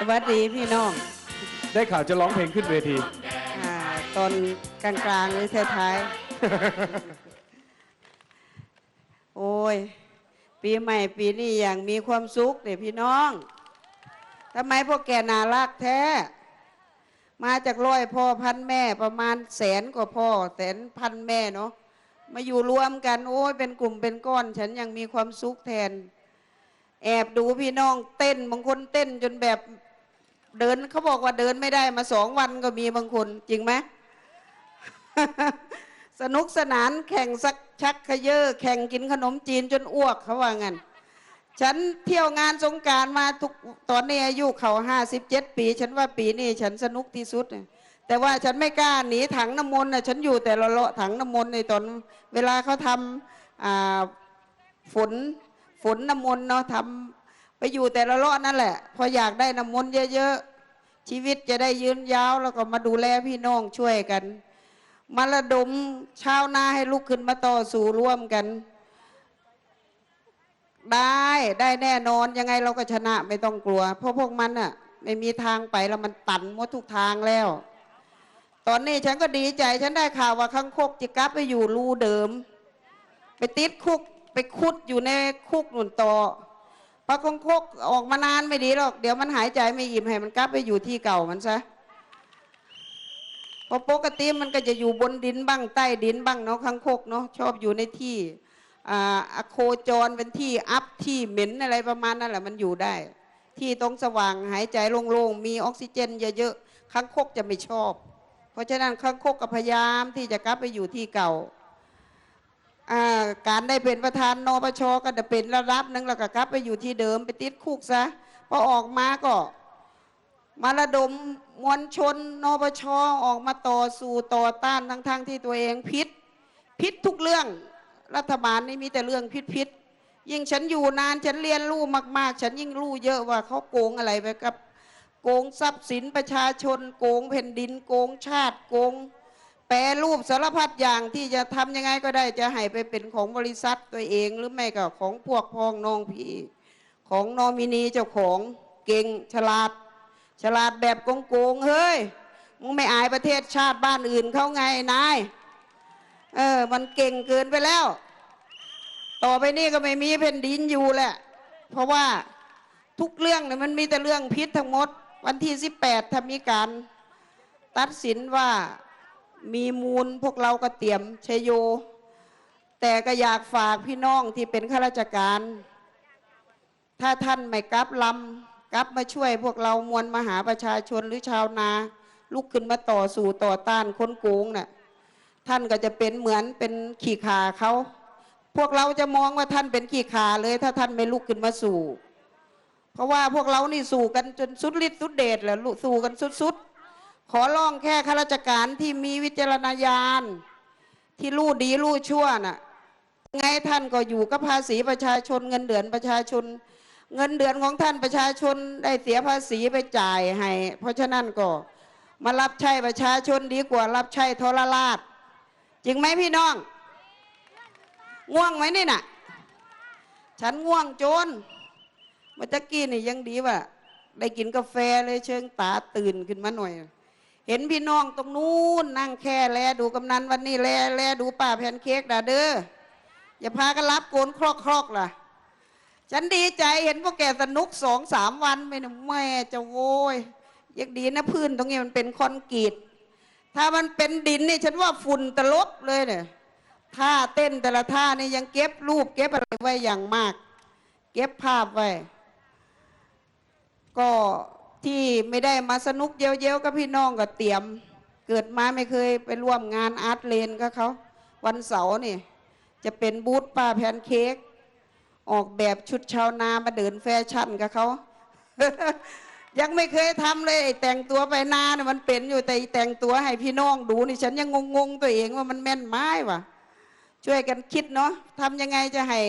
สวัสดีพี่น้องได้ข่าวจะร้องเพลงขึ้นเวทีอาตอนกลางๆหรือท้ายๆ โอ้ย ปีใหม่ปีนี้อย่างมีความสุขเด็พี่น้องทำไมพวกแกน่ารักแท้ มาจากร้อยพ่อพันแม่ประมาณแสนกว่าพ่อแสนพันแม่เนาะมาอยู่รวมกัน โอ้ยเป็นกลุ่มเป็นก้อน ฉันยังมีความสุขแทน แอบดูพี่น้องเต้นบางคนเต้นจนแบบ เดินเขาบอกว่าเดินไม่ได้มาสองวันก็มีบางคนจริงไหมสนุกสนานแข่งสักชักขยเยอแข่งกินขนมจีนจนอ้วกเขาว่างั้นฉันเที่ยวงานสงการมาทุกตอนนี้อายุเขาห้าสิบเจ็ดปี ฉันว่าปีนี้ฉันสนุกที่สุด แต่ว่าฉันไม่กล้าหนีถังน้ำมนต์นะฉันอยู่แต่ละเลาะถังน้ำมนต์ในตอนเวลาเขาทำฝนฝนน้ำมนต์เนาะทำไปอยู่แต่ละเลาะนั่นแหละ พออยากได้น้ำมนต์เยอะๆ ชีวิตจะได้ยืนยาวแล้วก็มาดูแลพี่น้องช่วยกัน มาระดมชาวนาให้ลุกขึ้นมาต่อสู้ร่วมกัน ได้ได้แน่นอนยังไงเราก็ชนะไม่ต้องกลัว เพราะพวกมันน่ะไม่มีทางไปแล้วมันตันหมดทุกทางแล้ว ตอนนี้ฉันก็ดีใจฉันได้ข่าวว่าข้างคกจะกลับไปอยู่รูเดิม ไปติดคุกไปคุดอยู่ในคุกหนุนต่อ พอคงคกออกมานานไม่ดีหรอก เดี๋ยวมันหายใจไม่อิ่มให้มันกลับไปอยู่ที่เก่ามันซะพราะปกติมันก็จะอยู่บนดินบ้างใต้ดินบ้างเนาะข้างคกเนาะชอบอยู่ในที่อ่าอโคจรเป็นที่อัพที่เหม็นอะไรประมาณนั่นแหละมันอยู่ได้ ที่ตรงสว่างหายใจโล่งๆมีออกซิเจนเยอะๆข้างคกจะไม่ชอบ เพราะฉะนั้นข้างคกก็พยายามที่จะกลับไปอยู่ที่เก่า การได้เป็นประธานนปชก็จะเป็นระดับหนึงแล้วก็กลับไปอยู่ที่เดิมไปติดคุกซะพอออกมาก็ มาระดมมวลชนนปชออกมาต่อสู้ต่อต้านทั้งๆทที่ตัวเองพิษพิษทุกเรื่องรัฐบาลนี่มีแต่เรื่องพิษพิษยิ่งฉันอยู่นานฉันเรียนรู้มาก ๆ ฉันยิ่งรู้เยอะว่าเขาโกงอะไรไปกับ โกงทรัพย์สินประชาชน โกงแผ่นดิน โกงชาติโกง แปรรูปสารพัดอย่างที่จะทำยังไงก็ได้จะให้ไปเป็นของบริษัทตัวเอง หรือไม่ก็ของพวกพ้องน้องพี่ของนอมินีเจ้าของเก่งฉลาด ฉลาดแบบโกงๆเฮ้ยมึงไม่อายประเทศชาติบ้านอื่นเขาไงนายเออมันเก่งเกินไปแล้ว ต่อไปนี้ก็ไม่มีแผ่นดินอยู่แหละ เพราะว่าทุกเรื่องเนี่ยมันมีแต่เรื่องพิษทั้งหมด วันที่18ถ้ามีการ ตัดสินว่า มีมูลพวกเราก็เตรียมเชยโย แต่ก็อยากฝากพี่น้องที่เป็นข้าราชการ ถ้าท่านไม่กลับลำกลับมาช่วยพวกเรามวลมหาประชาชนหรือชาวนา ลุกขึ้นมาต่อสู่ต่อต้านคนโกงน่ะท่านก็จะเป็นเหมือนเป็นขี่ขาเขาพวกเราจะมองว่าท่านเป็นขี่ขาเลย ถ้าท่านไม่ลุกขึ้นมาสู่ เพราะว่าพวกเรานี่สู่กันจนสุดฤทธิ์สุดเดชแหละลุสู่กันสุดๆ ขอร้องแค่ข้าราชการที่มีวิจารณญาณ ที่รู้ดีรู้ชั่วน่ะไงท่านก็อยู่กับภาษีประชาชนเงินเดือนประชาชน เงินเดือนของท่านประชาชนได้เสียภาษีไปจ่ายให้ เพราะฉะนั้นก็มารับใช้ประชาชนดีกว่ารับใช้ทรราชจริงไหมพี่น้อง ง่วงไหมนี่น่ะ ฉันง่วงโจนเมื่อตะกี้นี่ยังดีว่า ได้กินกาแฟเลยเชิงตาตื่นขึ้นมาหน่อย เห็นพี่น้องตรงนู้นนั่งแค่แลดูกำนันวันนี้แลแลดูป้าแพนเค้กด่าเด้ออย่าพากันรับโกนครอกครอกๆล่ะ ฉันดีใจเห็นพวกแกสนุกสองสามวันไปนะแม่จะโวยยังดีนะพื้นตรงนี้มันเป็นคอนกรีตถ้ามันเป็นดินนี่ฉันว่าฝุ่นตลบเลยเนี่ยท่าเต้นแต่ละท่านี่ยังเก็บรูปเก็บอะไรไว้อย่างมาก เก็บภาพไว้ ก็ ที่ไม่ได้มาสนุกเย้ยวๆกับพี่น้องก็เตรียม เกิดมาไม่เคยไปร่วมงานอาร์ตเลนกับเขา วันเสาร์นี่ จะเป็นบูธป้าแพนเค้กออกแบบชุดชาวนามาเดินแฟชั่นกับเขา ยังไม่เคยทำเลยแต่งตัวไปนาเนี่ยมันเป็นอยู่แต่แต่งตัวให้พี่น้องดูนี่ฉันยังงงๆตัวเองว่ามันแม่นไม้วะช่วยกันคิดเนาะทำยังไงจะให้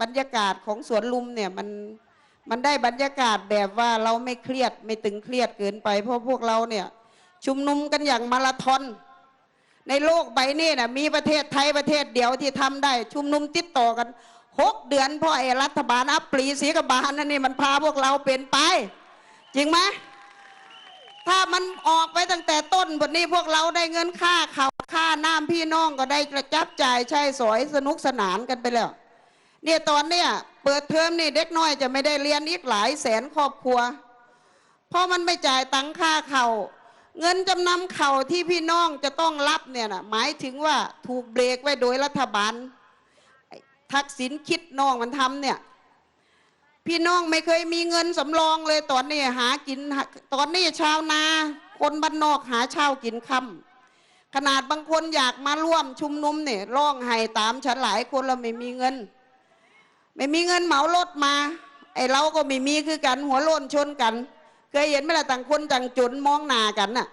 บรรยากาศของสวนลุมเนี่ยมัน มันได้บรรยากาศแบบว่าเราไม่เครียดไม่ตึงเครียดเกินไป เพราะพวกเราเนี่ยชุมนุมกันอย่างมาราธอนในโลกใบนี้นะมีประเทศไทยประเทศเดียวที่ทำได้ ชุมนุมติดต่อกันหกเดือนเพราะไอ้รัฐบาลอัปปรีศรีกบาลนั่นนี่มันพาพวกเราเป็นไป จริงไหมถ้ามันออกไปตั้งแต่ต้นบทนี้พวกเราได้เงินค่าเขาวค่าน้ำพี่น้องก็ได้กระจับจ่ายใช้สอยสนุกสนานกันไปแล้ว เนี่ยตอนเนี้ย เปิดเทอมนี่เด็กน้อยจะไม่ได้เรียนอีกหลายแสนครอบครัว เพราะมันไม่จ่ายตังค่าเขาวเงินจำนำเข่าที่พี่น้องจะต้องรับเนี่ยนะหมายถึงว่าถูกเบรกไว้โดยรัฐบาล ทักษิณคิดน้องมันทำเนี่ยพี่น้องไม่เคยมีเงินสำรองเลยตอนนี้หากิน ตอนนี้ชาวนา คนบ้านนอกหาเช่ากินค่ำขนาดบางคนอยากมาร่วมชุมนุมเนี่ยร้องไห้ตามฉันหลายคนเราไม่มีเงิน ไม่มีเงินเหมารถมา ไอ้เราก็ไม่มีคือกัน หัวโลนชนกัน เคยเห็นไหมล่ะต่างคนต่างจนมองหน้ากันน่ะ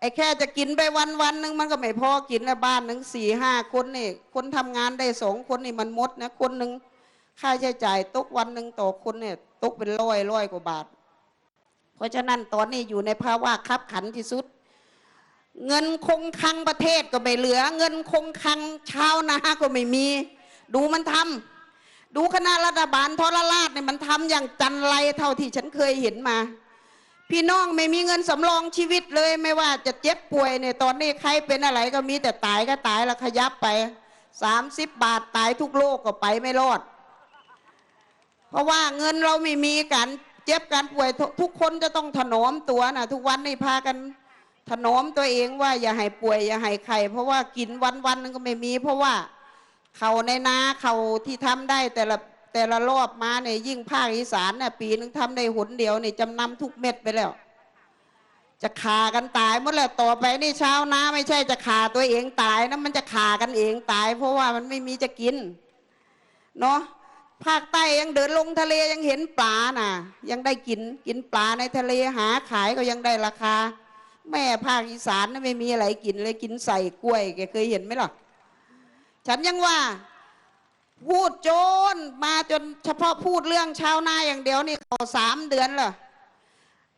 ไอ้แค่จะกินไปวันวันหนึงมันก็ไม่พอกินแล้วบ้านหนึ่งสี่ห้าคนนี่คนทำงานได้สองคนนี่มันมดนะคนหนึ่งค่าใช้จ่ายตกวันหนึ่งต่อคนเนี่ยตกเป็นร้อยร้อยกว่าบาท เพราะฉะนั้นตอนนี้อยู่ในภาวะคับขันที่สุด เงินคงคังประเทศก็ไม่เหลือ เงินคงคังชาวนาก็ไม่มี ดูมันทำ ดูคณะรัฐบาลทรราชเนี่ยมันทำอย่างจันไรเท่าที่ฉันเคยเห็นมา พี่น้องไม่มีเงินสำรองชีวิตเลยไม่ว่าจะเจ็บป่วยเนี่ยตอนนี้ใครเป็นอะไรก็มีแต่ตายก็ตายล้วขยับไปสามสิบบาทตายทุกโลกก็ไปไม่รอด เพราะว่าเงินเราไม่มีกันเจ็บกันป่วยทุกคนจะต้องถนอมตัวนะทุกวันนี่พากันถนอมตัวเองว่าอย่าให้ป่วยอย่าให้ไข้เพราะว่ากินวันวันนึงก็ไม่มี เพราะว่า เขาในนาเขาที่ทำได้แต่ละแต่ละรอบมาเนี่ยยิ่งภาคอีสานเนี่ยปีนึงทำได้หนเดียวเนี่ยจำนำทุกเม็ดไปแล้ว จะขากันตายหมดแล้วต่อไปนี่เช้านาไม่ใช่จะขาตัวเองตายนะมันจะขากันเองตาย เพราะว่ามันไม่มีจะกินเนาะภาคใต้ยังเดินลงทะเลยังเห็นปลาน่ะ ยังได้กินกินปลาในทะเลหาขายก็ยังได้ราคา แม่ภาคอีสานนะไม่มีอะไรกินเลยกินใส่กล้วยแกเคยเห็นไหมล่ะ ฉันยังว่าพูดโจนมาจนเฉพาะพูดเรื่องชาวนาอย่างเดียวนี่เขาสามเดือนเหรอ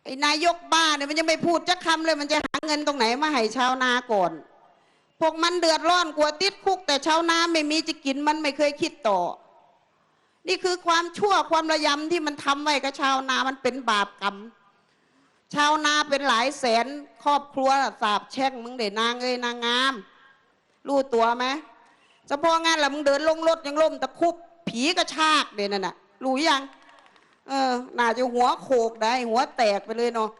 ไอ้นายกบ้าเนี่ยมันยังไม่พูดจักคำเลยมันจะหาเงินตรงไหนมาให้ชาวนาก่อน พวกมันเดือดร้อนกลัวติดคุก แต่ชาวนาไม่มีจะกินมันไม่เคยคิดต่อ นี่คือความชั่วความระยำที่มันทำไว้กับชาวนามันเป็นบาปกรรม ชาวนาเป็นหลายแสนครอบครัวสาบแช่งมึงเด็นางเอ้ยนางงาม รู้ตัวไหม เฉพาะงานละมึงเดินลงรถยังล่มตะคุบผีกระชากเด่นั่นน่ะรู้ยัง เออน่าจะหัวโขกได้ หัวแตกไปเลยเนาะ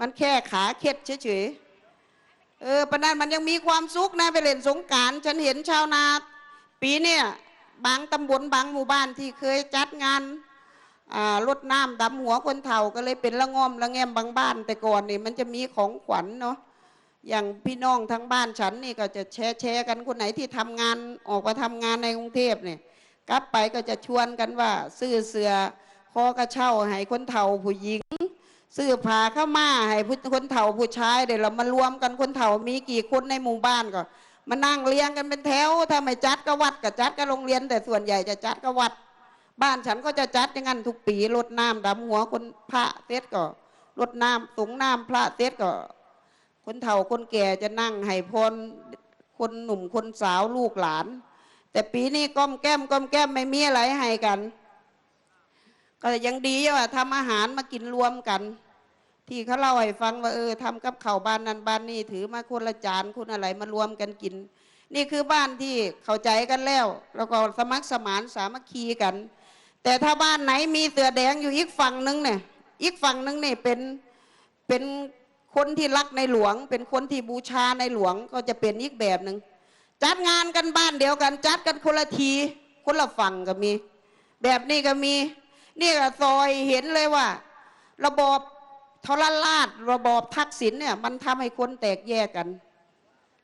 มันแค่ขาเคล็ดเฉยๆเออปะนั้นมันยังมีความสุขนะไปเล่นสงการฉันเห็นชาวนา ปีเนี่ยบางตำบลบางหมู่บ้านที่เคยจัดงานอ่ารดน้ำดำหัวคนเฒ่าก็เลยเป็นละง่อมละแงมบางบ้าน แต่ก่อนนี่มันจะมีของขวัญเนาะ อย่างพี่น้องทั้งบ้านฉันนี่ก็จะแชร์แชร์กันคนไหนที่ทำงานออกมาทำงานในกรุงเทพเนี่ยกลับไปก็จะชวนกันว่า ซื้อเสือคอกระเช่าให้คนเฒ่าผู้หญิง ซื้อผ้าข้ามาให้คนเฒ่าผู้ชายเดี๋ยวเรามารวมกันคนเฒ่ามีกี่คนในหมู่บ้านก็มานั่งเรียงกันเป็นแถวถ้าไม่จัดก็วัดก็จัดก็โรงเรียน แต่ส่วนใหญ่จะจัดก็วัด บ้านฉันก็จะจัดอย่างนั้นทุกปีรดน้ำดำหัวคนพระเทศก็รดน้ำสูงน้ำพระเทศก็ คนเฒ่าคนแก่จะนั่งให้พรคนหนุ่มคนสาวลูกหลาน แต่ปีนี้ก้อมแก้มก้อมแก้มไม่มีอะไรให้กัน ก็ยังดีว่าทำอาหารมากินรวมกัน ที่เขาเล่าให้ฟังว่าเออทำกับข้าวบ้านนั้นบ้านนี้ถือมาคนละจานคนอะไรมารวมกันกิน นี่คือบ้านที่เข้าใจกันแล้ว แล้วก็สมัครสมานสามัคคีกัน แต่ถ้าบ้านไหนมีเสือแดงอยู่อีกฝั่งนึงเนี่ยอีกฝั่งนึงเนี่ยเป็นเป็น คนที่รักในหลวง เป็นคนที่บูชาในหลวงก็จะเป็นอีกแบบหนึ่งจัดงานกันบ้านเดียวกัน จัดกันคนละที คนละฝั่งก็มี แบบนี้ก็มี นี่ก็ซอยเห็นเลยว่า ระบอบทรราชระบอบทักษิณเนี่ย มันทำให้คนแตกแยกกัน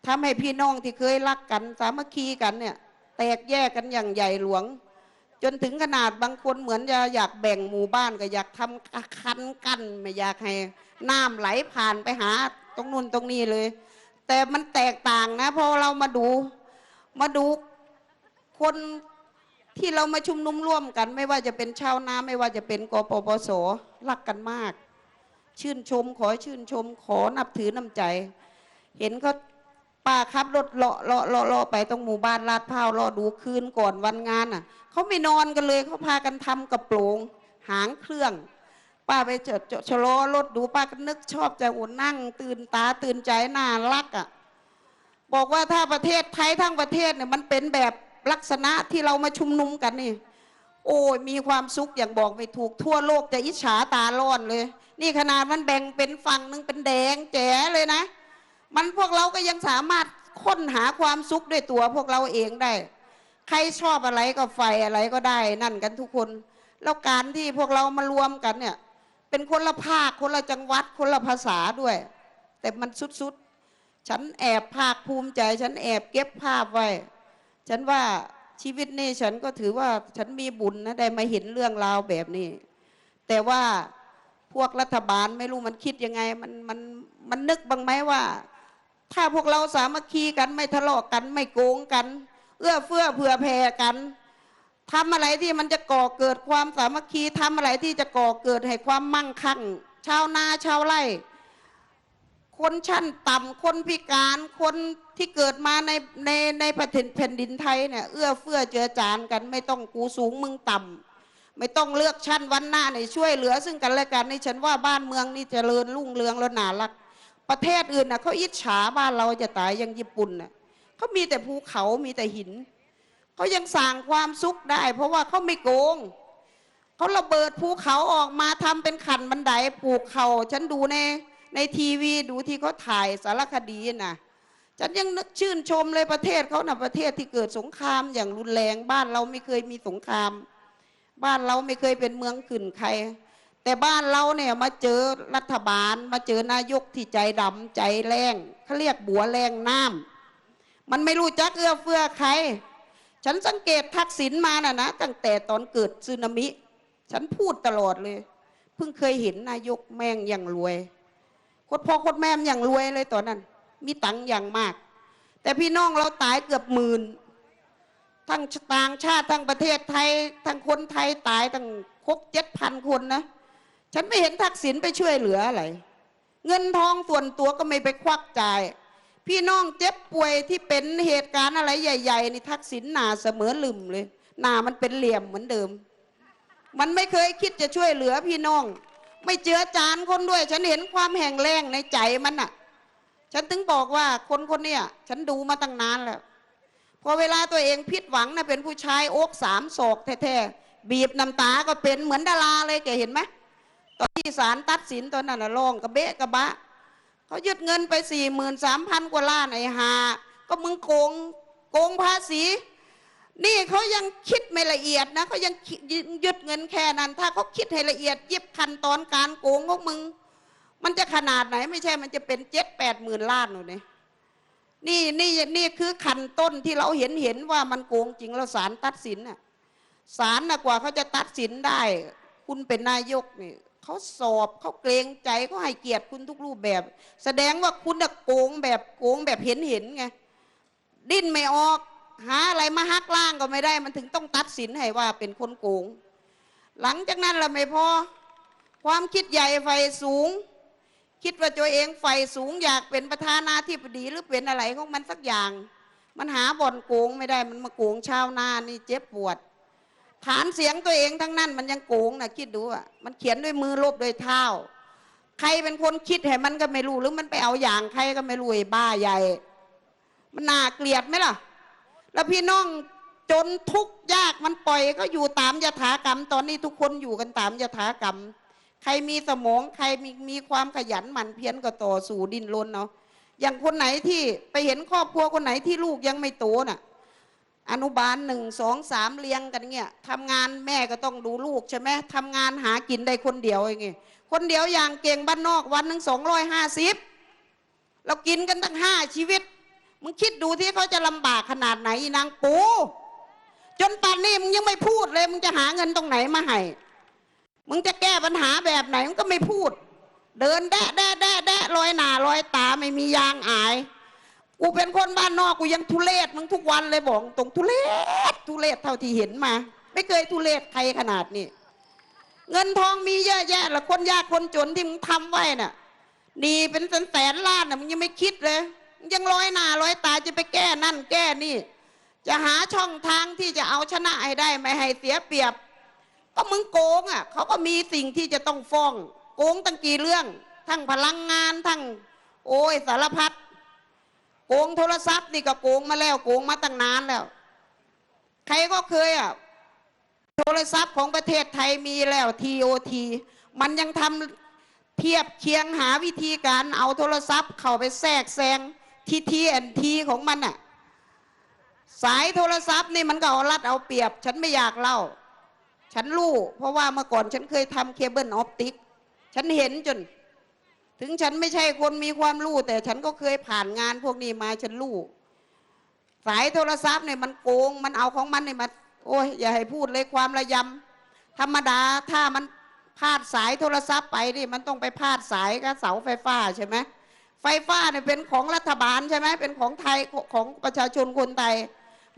ทำให้พี่น้องที่เคยรักกัน สามัคคีกันเนี่ย แตกแยกกันอย่างใหญ่หลวง จนถึงขนาดบางคนเหมือนจะอยากแบ่งหมู่บ้านก็อยากทำคันกันไม่อยากให้ น้ำไหลผ่านไปหาตรงนู้นตรงนี้เลย แต่มันแตกต่างนะพอเรามาดูมาดูคนที่เรามาชุมนุมร่วมกัน ไม่ว่าจะเป็นชาวนาไม่ว่าจะเป็นกปปสรักกันมาก ชื่นชมขอชื่นชมขอนับถือน้ำใจ เห็นเขาป้าขับรถเลาะเลาะเลาะเลาะไปตรงหมู่บ้านลาดพร้าวรอดูคืนก่อนวันงานอะเขาไม่นอนกันเลยเขาพากันทำกระโปรง หางเครื่อง ป้าไปจดจดชะลอรถดูป้าก็นึกชอบใจโอ้นั่ง ตื่นตาตื่นใจน่ารักอะ่ะบอกว่าถ้าประเทศไทยทั้งประเทศเนี่ยมันเป็นแบบลักษณะที่เรามาชุมนุมกันนี่ โอ้ยมีความสุขอย่างบอกไม่ถูกทั่วโลกจะอิจฉาตาร้อนเลย นี่ขนาดมันแบ่งเป็นฝั่งหนึ่งเป็นแดงแจ๋เลยนะ มันพวกเราก็ยังสามารถค้นหาความสุขด้วยตัวพวกเราเองได้ ใครชอบอะไรก็ไฟอะไรก็ได้ นั่นกันทุกคน แล้วการที่พวกเรามารวมกันเนี่ย เป็นคนละภาคคนละจังหวัดคนละภาษาด้วย แต่มันสุดๆ ฉันแอบภาคภูมิใจ ฉันแอบเก็บภาพไว้ ฉันว่าชีวิตนี่ฉันก็ถือว่าฉันมีบุญนะได้มาเห็นเรื่องราวแบบนี้ แต่ว่าพวกรัฐบาลไม่รู้มันคิดยังไง มันมันมันนึกบ้างไหมว่า ถ้าพวกเราสามัคคีกันไม่ทะเลาะกันไม่โกงกัน เอื้อเฟื้อเผื่อแผ่กัน ทำอะไรที่มันจะก่อเกิดความสามัคคีทำอะไรที่จะก่อเกิดให้ความมั่งคั่ง ชาวนาชาวไร่ คนชั้นต่ำคนพิการคนที่เกิดมาในในในแผ่นดินแผ่นดินไทยเนี่ยเอื้อเฟื้อเจือจานกัน ไม่ต้องกูสูงมึงต่ำไม่ต้องเลือกชั้นวันหน้าในช่วยเหลือ ซึ่งกันและกันนี่ฉันว่าบ้านเมืองนี่เจริญรุ่งเรืองแล้วน่ารัก ประเทศอื่นนะเขาอิจฉาบ้านเราจะตายอย่างญี่ปุ่นน่ะเขามีแต่ภูเขามีแต่หิน เขายังสร้างความสุขได้ เพราะว่าเขาไม่โกงเขาระเบิดภูเขาออกมาทำเป็นขันบันไดปลูกเขาฉันดูในในทีวีดูที่เขาถ่ายสารคดีน่ะฉันยังนึกชื่นชมเลยประเทศเขานะ่ะประเทศที่เกิดสงครามอย่างรุนแรงบ้านเราไม่เคยมีสงคราม บ้านเราไม่เคยเป็นเมืองขึ้นใคร แต่บ้านเราเนี่ยมาเจอรัฐบาล มาเจอนายกที่ใจดำใจแรงเขาเรียกบัวแรงน้ำมันไม่รู้จักเอื้อเฟื้อใคร ฉันสังเกตทักษิณมาน่ะนะตั้งแต่ตอนเกิดสึนามิ ฉันพูดตลอดเลย เพิ่งเคยเห็นนายกแม่งอย่างรวยโคตรพ่อโคตรแม่มอย่างรวยเลยตอนนั้น มีตังค์อย่างมาก แต่พี่น้องเราตายเกือบหมื่นทั้งต่างชาติทั้งประเทศไทยทั้งคนไทยตายตั้งคกเจ็ดพันคนนะ ฉันไม่เห็นทักษิณไปช่วยเหลืออะไร เงินทองส่วนตัวก็ไม่ไปควักจ่าย พี่น้องเจ็บป่วยที่เป็นเหตุการณ์อะไรใหญ่ ๆ นี่ทักษิณหนาเสมอลืมเลยหนามันเป็นเหลี่ยมเหมือนเดิม มันไม่เคยคิดจะช่วยเหลือพี่น้อง ไม่เจือจานคนด้วย ฉันเห็นความแห่งแรงในใจมันน่ะ ฉันถึงบอกว่าคนคนเนี้ยฉันดูมาตั้งนานแล้วพอเวลาตัวเองผิดหวังนะเป็นผู้ชายโอกสามศอกแท้ๆบีบน้ำตาก็เป็นเหมือนดาราเลยแกเห็นไหมตอนที่ศาลตัดสินตอนนั้นนะร้องกระเบะกระบะ เขายึดเงินไปสี่หมื่นสามพันกว่าล้านไอ้หา ก็มึงโกงโกงภาษีนี่เขายังคิดไม่ละเอียดนะเขายังยึดเงินแค่นั้น ถ้าเขาคิดให้ละเอียดยิบขั้นตอนการโกงของมึง มันจะขนาดไหนไม่ใช่มันจะเป็นเจ็ดแปดหมื่นล้านหนูเนี่ยนี่นี่นี่คือขั้นต้นที่เราเห็นเห็นว่ามันโกงจริงแล้วศาลตัดสินน่ะศาลน่ะกว่าเขาจะตัดสินได้ คุณเป็นนายกนี่ เขาสอบเขาเกรงใจเขาให้เกียรติคุณทุกรูปแบบ แสดงว่าคุณน่ะโกงแบบโกงแบบเห็นเห็นไงดิ้นไม่ออก หาอะไรมาหักล่างก็ไม่ได้ มันถึงต้องตัดสินให้ว่าเป็นคนโกง หลังจากนั้นละไม่พอความคิดใหญ่ไฟสูง คิดว่าตัวเองไฟสูงอยากเป็นประธานาธิบดีหรือเป็นอะไรของมันสักอย่าง มันหาบ่อนโกงไม่ได้มันมาโกงชาวนานี่เจ็บปวด ฐานเสียงตัวเองทั้งนั้น มันยังโกงนะคิดดูอะมันเขียนด้วยมือลบด้วยเท้า ใครเป็นคนคิดให้มันก็ไม่รู้ หรือมันไปเอาอย่างใครก็ไม่รู้ไอ้บ้าใหญ่ มันน่าเกลียดไหมล่ะ แล้วพี่น้องจนทุกข์ยากมันปล่อยก็อยู่ตามยถากรรม ตอนนี้ทุกคนอยู่กันตามยถากรรม ใครมีสมองใครมีมีความขยันหมั่นเพียรก็ต่อสู้ดิ้นรนเนาะอย่างคนไหนที่ไปเห็นครอบครัวคนไหนที่ลูกยังไม่โตน่ะ อนุบาลหนึ่งสองสามเลี้ยงกันเงี้ยทำงานแม่ก็ต้องดูลูกใช่ไหมทำงานหากินได้คนเดียวอย่างเงี้ยคนเดียวอย่างเก่งบ้านนอกวันหนึ่งสองร้อยห้าสิบเรากินกันตั้งห้าชีวิต มึงคิดดูที่เขาจะลำบากขนาดไหนนางปู จนป่านนี้มึงยังไม่พูดเลย มึงจะหาเงินตรงไหนมาให้มึงจะแก้ปัญหาแบบไหนมึงก็ไม่พูด เดินแดะแดะแดะแดะลอยหน้าลอยตาไม่มียางอาย กูเป็นคนบ้านนอกกูยังทุเลศมึงทุกวันเลยบอกตรงทุเลศทุเลศเท่าที่เห็นมา ไม่เคยทุเลศใครขนาดนี้เงินทองมีเยอะแยะละคนยากคนจนที่มึงทำไว้น่ะหนีเป็นแสนแสนล้านน่ะมึงยังไม่คิดเลยยังลอยหน้าลอยตาจะไปแก้นั่นแก้นี่ จะหาช่องทางที่จะเอาชนะให้ได้ไม่ให้เสียเปรียบ ก็มึงโกงอะเขาก็มีสิ่งที่จะต้องฟ้อง โกงตั้งกี่เรื่อง ทั้งพลังงานทั้ง โอ้ยสารพัด โกงโทรศัพท์นี่ก็โกงมาแล้วโกงมาตั้งนานแล้ว ใครก็เคยอะโทรศัพท์ของประเทศไทยมีแล้ว TOT มันยังทำเทียบเคียงหาวิธีการเอาโทรศัพท์เข้าไปแทรกแซงทีทีแอนทีของมันอะสายโทรศัพท์นี่มันก็เอารัดเอาเปรียบ ฉันไม่อยากเล่า ฉันรู้เพราะว่าเมื่อก่อนฉันเคยทำเคเบิลออปติก ฉันเห็นจน ถึงฉันไม่ใช่คนมีความรู้ แต่ฉันก็เคยผ่านงานพวกนี้มาฉันรู้สายโทรศัพท์เนี่ยมันโกง มันเอาของมันเนี่ยมาโอ้ยอย่าให้พูดเลยความระยำธรรมดาถ้ามันพลาดสายโทรศัพท์ไปนี่มันต้องไปพลาดสายกับเสาไฟฟ้าใช่ไหมไฟฟ้าเนี่ยเป็นของรัฐบาลใช่ไหมเป็นของไทยของประชาชนคนไทย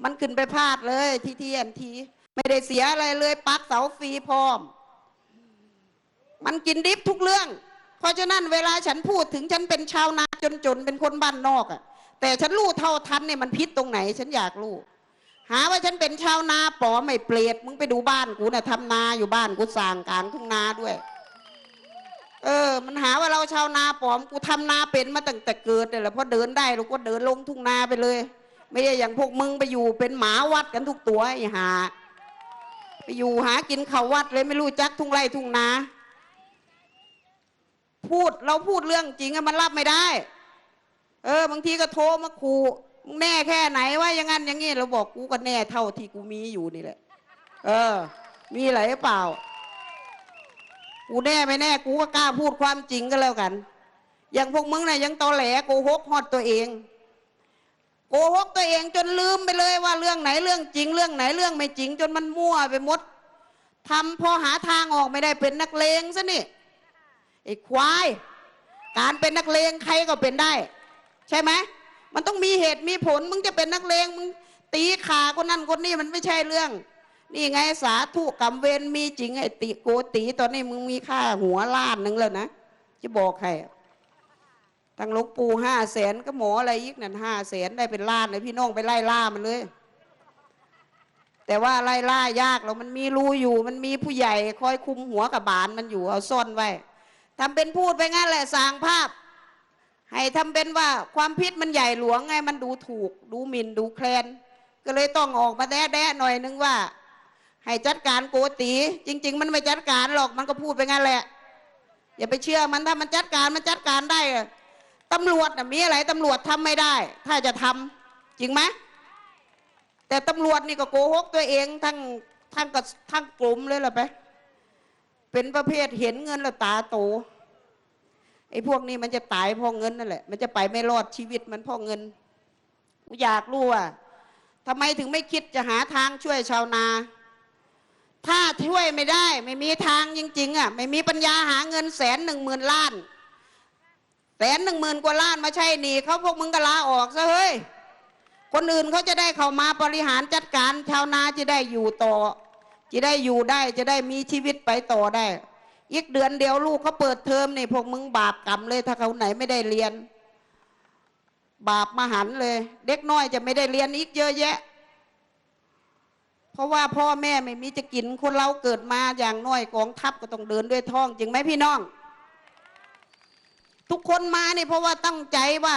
มันขึ้นไปพลาดเลยทีทีแอนที ไม่ได้เสียอะไรเลยปักเสาฟรีพร้อม มันกินดิบทุกเรื่อง ราะฉะนั้นเวลาฉันพูดถึงฉันเป็นชาวนาจนๆเป็นคนบ้านนอกอะ่ะ แต่ฉันรู้เท่าทันเนี่ยมันพิษตรงไหน ฉันอยากรู้หาว่าฉันเป็นชาวนาปอไม่เปรตมึงไปดูบ้านกูนะ่ะทำนาอยู่บ้านกูสร้างกลางทุ่งนาด้วย เออ มันหาว่าเราชาวนาปลอมกูทำนาเป็นมาตั้งแต่เกิดเลยแหละพอเดินได้เราก็เดินลงทุ่งนาไปเลย ไม่ใช่อย่างพวกมึงไปอยู่เป็นหมาวัดกันทุกตัวไอ้หาไปอยู่หากินเขาววัดเลยไม่รู้จักทุ่งไร่ทุ่งนา พูดเราพูดเรื่องจริงอะมันรับไม่ได้ เออ บางทีก็โทรมาขู่มึงแน่แค่ไหนว่าอย่างนั้นอย่างนี้เราบอกกูก็แน่เท่าที่กูมีอยู่นี่แหละ เออ มีอะไรเปล่า กูแน่ไม่แน่กูก็กล้าพูดความจริงก็แล้วกัน อย่างพวกมึงน่ะยังตอแหลโกหกฮอดตัวเองโกหกตัวเองจนลืมไปเลยว่าเรื่องไหนเรื่องจริง เรื่องไหนเรื่องไม่จริง จนมันมั่วไปหมดทำพอหาทางออกไม่ได้เป็นนักเลงซะนี่ ไอ้ควาย การเป็นนักเลงใครก็เป็นได้ ใช่ไหมมันต้องมีเหตุมีผล มึงจะเป็นนักเลงมึงตีขาคนนั้นคนนี้มันไม่ใช่เรื่อง นี่ไงสาธุกรรมเวรมีจริงไอ้ติโกตีตอนนี้มึงมีค่าหัวล้านหนึ่งแล้วนะจะบอกใครอะตั้งหลวงปู่ห้าแสนก็หมออะไรอีกนั่นห้าแสนได้เป็นล้านเลยพี่น้องไปไล่ล่ามันเลย แต่ว่าไล่ล่ายากเรามันมีรูอยู่ มันมีผู้ใหญ่ คอยคุมหัวกับบานมันอยู่เอาซ่อนไว้ ทำเป็นพูดไปงั้นแหละสร้างภาพ ให้ทำเป็นว่าความพิษมันใหญ่หลวงไงมันดูถูก ดูหมิ่นดูแคลน ก็เลยต้องออกมาแด้แดะหน่อยนึงว่า ให้จัดการโกตีจริง ๆ มันไม่จัดการหรอกมันก็พูดไปงั้นแหละ อย่าไปเชื่อมันถ้ามันจัดการมันจัดการได้ตำรวจนะมีอะไรตำรวจทำไม่ได้ ถ้าจะทำจริงไหมแต่ตำรวจนี่ก็โกหกตัวเองทั้งทั้งกับทั้งกลุ่มเลยล่ะไป เป็นประเภทเห็นเงินแล้วตาโตไอ้พวกนี้มันจะตายเพราะเงินนั่นแหละ มันจะไปไม่รอดชีวิตมันเพราะเงินอยากรู้ว่าทำไมถึงไม่คิดจะหาทางช่วยชาวนา ถ้าช่วยไม่ได้ ไม่มีทางจริงๆอะไม่มีปัญญาหาเงินแสนหนึ่งหมื่นล้านแสนหนึ่งหมื่นกว่าล้านมาใช่หนีเขาพวกมึงก็ลาออกซะเฮ้ยคนอื่นเขาจะได้เข้ามาบริหารจัดการชาวนาจะได้อยู่ต่อ จะได้อยู่ได้จะได้มีชีวิตไปต่อได้ อีกเดือนเดียวลูกเขาเปิดเทอมนี่พวกมึงบาปกรรมเลย ถ้าเขาไหนไม่ได้เรียน บาปมหันเลย เด็กน้อยจะไม่ได้เรียนอีกเยอะแยะ เพราะว่าพ่อแม่ไม่มีจะกินคนเราเกิดมาอย่างน้อยกองทัพก็ต้องเดินด้วยท้องจริงไหมพี่น้อง ทุกคนมาเนี่ยเพราะว่าตั้งใจว่า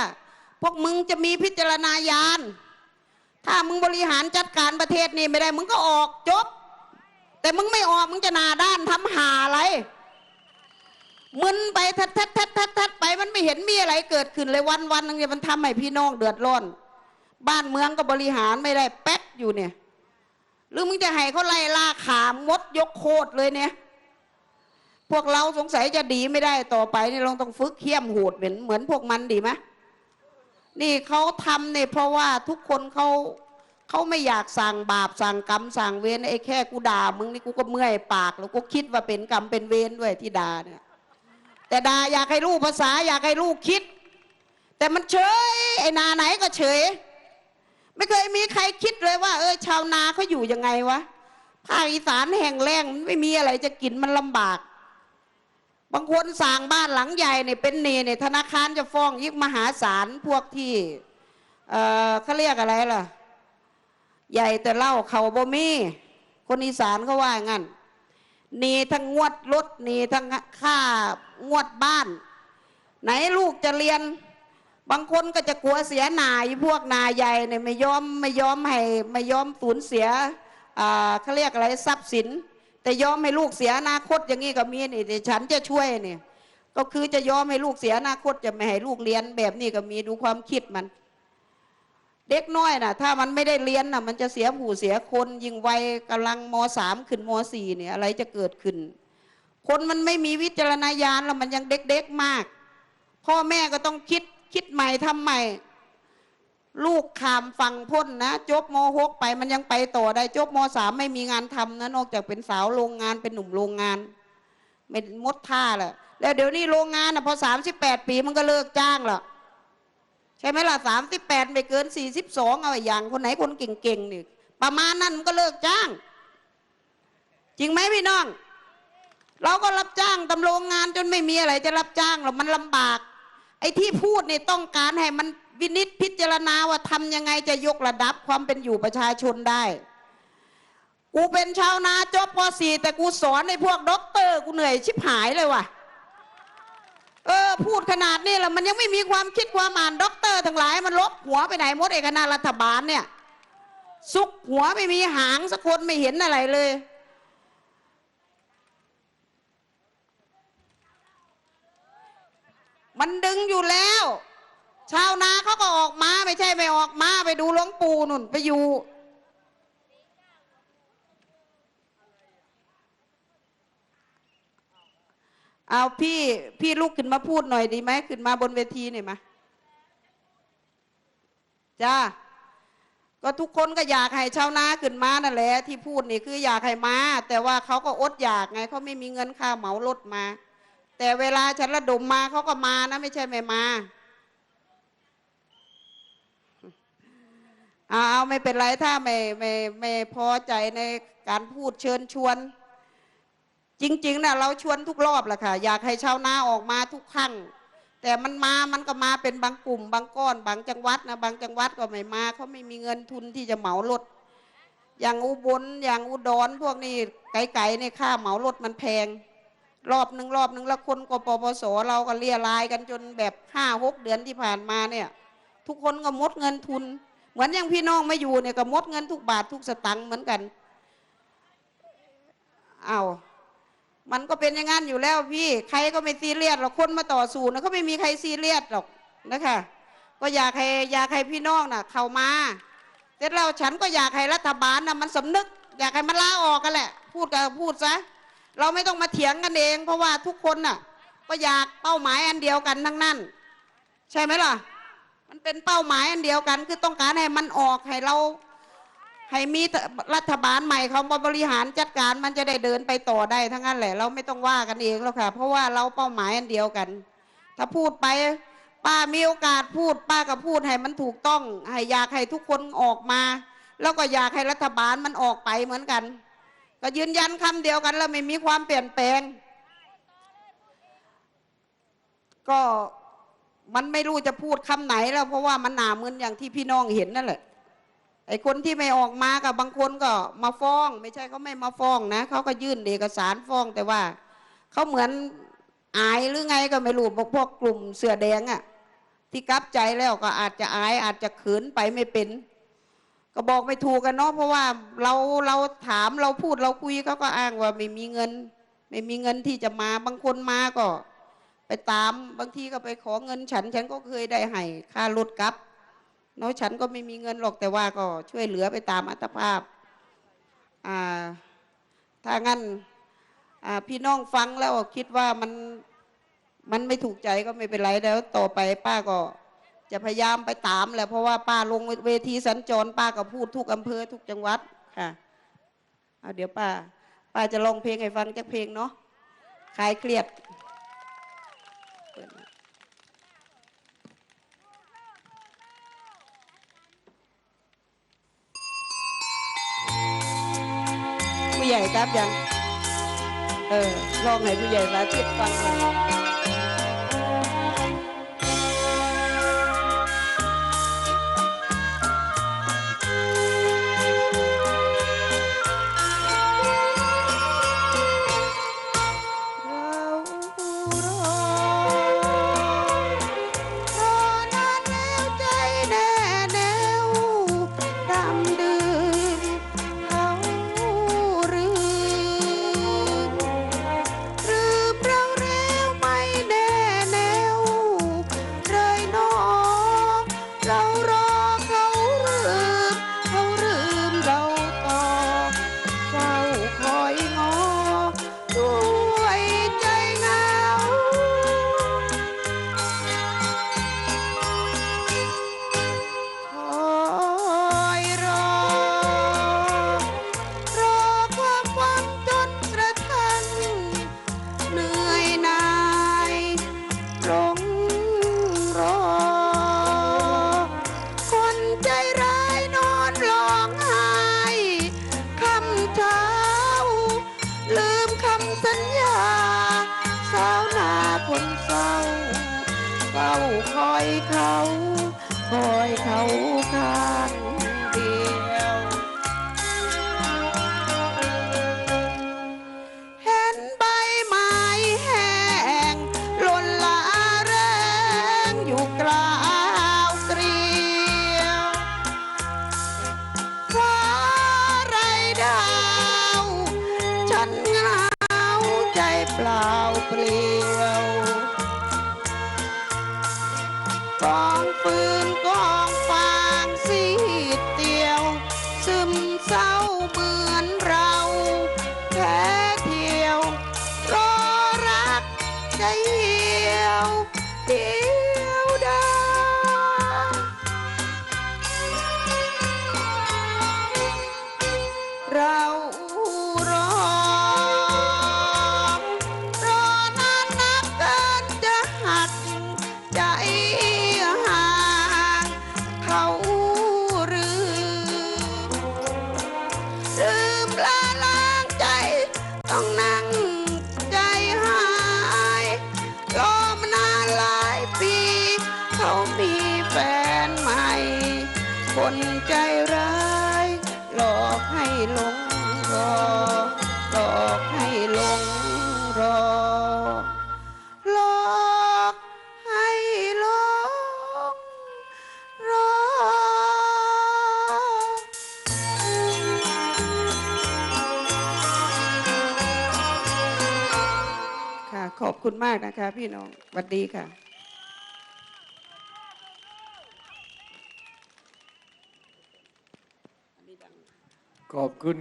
พวกมึงจะมีพิจารณาญาณถ้ามึงบริหารจัดการประเทศนี่ไม่ได้ มึงก็ออกจบ แต่มึงไม่ออกมึงจะหนาด้านทำหาอะไรมึนไปทัดทัดทัดทัดทัดไปมันไม่เห็นมีอะไรเกิดขึ้นเลยวันวันนึงเนี่ยมันทำให้พี่น้องเดือดร้อน บ้านเมืองก็บริหารไม่ได้แป๊กอยู่เนี่ย หรือมึงจะให้เขาไล่ล่าขามดยกโคตรเลยเนี่ย พวกเราสงสัยจะดีไม่ได้ต่อไปนี่เราต้องฝึกเขี้ยมโหดเหมือนเหมือนพวกมันดีไหมนี่เขาทำเนี่ยเพราะว่าทุกคนเขา เขาไม่อยากสั่งบาปสั่งกรรมสั่งเวรไอ้แค่กูด่ามึงนี่กูก็เมื่อยปาก แล้วกูคิดว่าเป็นกรรมเป็นเวรด้วยที่ด่าเนี่ยแต่ด่าอยากให้ลูกภาษาอยากให้ลูกคิด แต่มันเฉยไอ้นาไหนก็เฉย ไม่เคยมีใครคิดเลยว่า เออชาวนาเขาอยู่ยังไงวะภาคอีสานแห่งแรงมันไม่มีอะไรจะกินมันลำบาก บางคนสร้างบ้านหลังใหญ่เนี่ยเป็นหนี้เนี่ยธนาคารจะฟ้องยิ่งมหาศาลพวกที่ เออเขาเรียกอะไรล่ะ ใหญ่แต่เล่าเขาบ่มีคนอีสานเขาว่างั้นหนีทั้งงวดรถหนีทั้งค่างวดบ้าน ไหนลูกจะเรียน บางคนก็จะกลัวเสียหนายพวกนายใหญ่เนี่ยไม่ยอมไม่ยอมให้ไม่ยอมสูญเสียอ่าเขาเรียกอะไรทรัพย์สิน แต่ยอมให้ลูกเสียอนาคตอย่างนี้ก็มีนี่แต่ฉันจะช่วยเนี่ยก็คือจะยอมให้ลูกเสียอนาคตจะไม่ให้ลูกเรียนแบบนี้ก็มีดูความคิดมัน เด็กน้อยน่ะ ถ้ามันไม่ได้เรียนน่ะ มันจะเสียผู้เสียคนยิ่งวัยกำลังมสามขึ้นมสี่เนี่ยอะไรจะเกิดขึ้น คนมันไม่มีวิจารณญาณแล้วมันยังเด็กๆมาก พ่อแม่ก็ต้องคิดคิดใหม่ทำใหม่ ลูกขามฝั่งพ้นนะจบมหกไปมันยังไปต่อได้จบมสามไม่มีงานทำนะนอกจากเป็นสาวโรงงานเป็นหนุ่มโรงงานเป็นมดท่าแหละแล้วเดี๋ยวนี้โรงงานนะพอสามสิบแปดปีมันก็เลิกจ้างและ ใช่ไหมล่ะสามสิบแปดไม่เกินสี่สิบสองเอาอย่าง คนไหนคนเก่งๆนี่ประมาณนั้นมันก็เลิกจ้าง จริงไหมพี่น้อง เราก็รับจ้างตำโรงงานจนไม่มีอะไรจะรับจ้างหรอกมันลำบาก ไอ้ที่พูดเนี่ยต้องการให้มันวินิจพิจารณาว่าทำยังไงจะยกระดับความเป็นอยู่ประชาชนได้ กูเป็นชาวนาจบป .4 แต่กูสอนในพวกด็อกเตอร์ กูเหนื่อยชิบหายเลยว่ะ เออพูดขนาดนี้ล้วมันยังไม่มีความคิดความอ่านด็อกเตอร์ทั้งหลาย มันลบหัวไปไหนหมดเอกนารัฐบาลเนี่ย ซุกหัวไม่มีหางสักคนไม่เห็นอะไรเลย มันดึงอยู่แล้ว ชาวนาเขาก็ออกมาไม่ใช่ไม่ออกมาไปดูหลวงปู่นุ่นไปอยู่ เอาพี่พี่ลุกขึ้นมาพูดหน่อยดีไหมขึ้นมาบนเวทีหน่อยมาจ้าก็ทุกคนก็อยากให้ชาวนาขึ้นมานั่นแหละที่พูดนี่คืออยากให้มา แต่ว่าเขาก็อดอยากไงเขาไม่มีเงินค่าเหมารถมา แต่เวลาฉันระดมมาเขาก็มานะไม่ใช่ไม่มาเอาเอาไม่เป็นไรถ้าไม่ไม่ไม่พอใจในการพูดเชิญชวน จริงๆนะเราชวนทุกรอบแหละค่ะ อยากให้ชาวนาออกมาทุกครั้งแต่มันมา มันก็มาเป็นบางกลุ่ม บางก้อน บางจังหวัดนะ บางจังหวัดก็ไม่มาเขาไม่มีเงินทุนที่จะเหมารถ อย่างอุบล อย่างอุดร พวกนี้ไกลๆในค่าเหมารถมันแพง รอบหนึ่งรอบหนึ่งแล้วคนกปปสเราก็เลี่ยรายกันจนแบบห้าหกเดือนที่ผ่านมาเนี่ย ทุกคนก็มดเงินทุน เหมือนอย่างพี่น้องไม่อยู่เนี่ยก็มดเงินทุกบาททุกสตังค์เหมือนกันอ้าว มันก็เป็นอย่างนั้นอยู่แล้วพี่ใครก็ไม่ซีเรียสหรอกคนมาต่อสู้นะเขาไม่มีใครซีเรียสหรอกนะคะ ก็อยากให้อยากให้พี่น้องน่ะ เข้ามาเสร็จแล้วฉันก็อยากให้รัฐบาลน่ะมันสำนึก อยากให้มันลาออกกันแหละ พูดก็พูดซะเราไม่ต้องมาเถียงกันเอง เพราะว่าทุกคนน่ะ ก็อยากเป้าหมายอันเดียวกันทั้งนั้น ใช่ไหมล่ะ มันเป็นเป้าหมายอันเดียวกัน คือต้องการให้มันออกให้เรา ให้มีรัฐบาลใหม่เขามาบริหารจัดการมันจะได้เดินไปต่อได้ทั้งนั้นแหละ เราไม่ต้องว่ากันเองแล้วค่ะ เพราะว่าเราเป้าหมายอันเดียวกัน ถ้าพูดไปป้ามีโอกาสพูด ป้าก็พูดให้มันถูกต้องให้อยากให้ทุกคนออกมา แล้วก็อยากให้รัฐบาลมันออกไปเหมือนกัน ก็ยืนยันคำเดียวกันแล้วไม่มีความเปลี่ยนแปลง ก็มันไม่รู้จะพูดคำไหนแล้วเพราะว่ามันหนามึนอย่างที่พี่น้องเห็นนั่นแหละ ไอ้คนที่ไม่ออกมากับบางคนก็มาฟ้อง ไม่ใช่เขาไม่มาฟ้องนะเขาก็ยื่นเอกสารฟ้องแต่ว่าเขาเหมือนอายหรือไงก็ไม่รู้พวกพวกกลุ่มเสือแดงอะ่ะที่กลับใจแล้วก็อาจจะอายอาจจะขืนไปไม่เป็น ก็บอกไม่ถูกกันเนาะเพราะว่าเราเราถามเราพูดเราคุยเขาก็อ้างว่าไม่มีเงิน ไม่มีเงินที่จะมาบางคนมาก็ ไปตามบางทีก็ไปขอเงินฉัน ฉันก็เคยได้ให้ค่ารถกลับ เนาะฉันก็ไม่มีเงินหรอกแต่ว่าก็ช่วยเหลือไปตามอัตภาพอ่าถ้างั้นอ่าพี่น้องฟังแล้วคิดว่ามันมันไม่ถูกใจก็ไม่เป็นไรแล้ว ต่อไปป้าก็จะพยายามไปตามแหละเพราะว่าป้าลงเวทีสัญจรป้าก็พูดทุกอำเภอทุกจังหวัดค่ะเอาเดี๋ยวป้า ป้าจะลองเพลงให้ฟังจักเพลงเนาะคลายเครียด ครับยัง เออลองให้ผู้ใหญ่มาธิตฟังหน่อย 哦 คุณมากนะคะ พี่น้องสวัสดีค่ะขอบคุณ